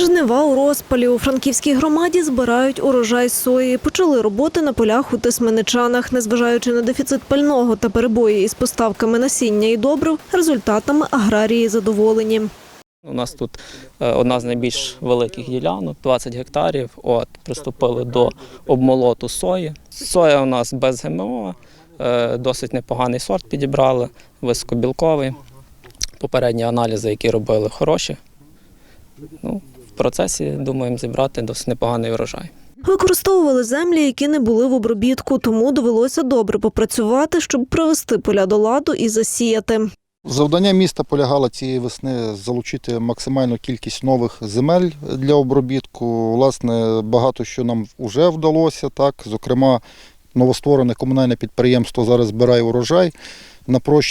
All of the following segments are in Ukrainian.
Жнива у розпалі у франківській громаді збирають урожай сої. Почали роботи на полях у Тисменичанах. Незважаючи на дефіцит пального та перебої із поставками насіння і добрив, результатами аграрії задоволені. У нас тут е, одна з найбільш великих ділянок, 20 гектарів. От приступили до обмолоту сої. Соя у нас без ГМО, е, досить непоганий сорт підібрали, високобілковий. Попередні аналізи, які робили, хороші. Ну, процесі думаємо зібрати досить непоганий урожай. Використовували землі, які не були в обробітку, тому довелося добре попрацювати, щоб привести поля до ладу і засіяти. Завдання міста полягало цієї весни залучити максимальну кількість нових земель для обробітку. Власне, багато що нам вже вдалося. Так, зокрема, новостворене комунальне підприємство зараз збирає урожай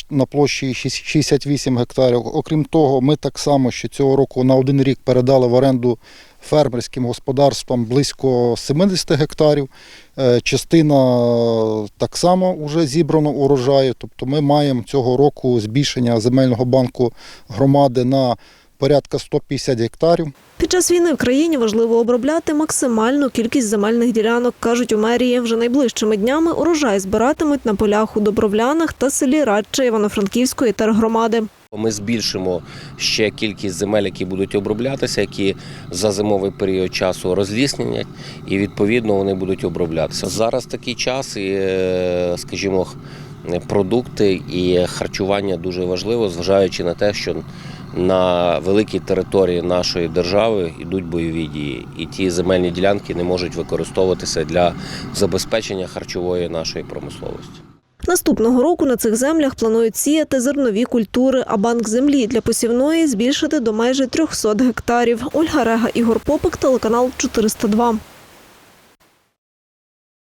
на площі 68 гектарів. Окрім того, ми так само ще цього року на один рік передали в оренду фермерським господарствам близько 70 гектарів. Е, Частина так само вже зібрано урожаю. Тобто ми маємо цього року збільшення земельного банку громади на порядка 150 гектарів. Під час війни в країні важливо обробляти максимальну кількість земельних ділянок, кажуть у мерії. Вже найближчими днями урожай збиратимуть на полях у Добровлянах та селі Радче Івано-Франківської тергромади. Ми збільшимо ще кількість земель, які будуть оброблятися, які за зимовий період часу розліснять, і відповідно вони будуть оброблятися. Зараз такий час, і, е, скажімо, продукти і харчування дуже важливо, зважаючи на те, що на великій території нашої держави йдуть бойові дії, і ті земельні ділянки не можуть використовуватися для забезпечення харчової нашої промисловості. Наступного року на цих землях планують сіяти зернові культури, а банк землі для посівної збільшити до майже 300 гектарів. Ольга Рега, Ігор Попик, телеканал 402.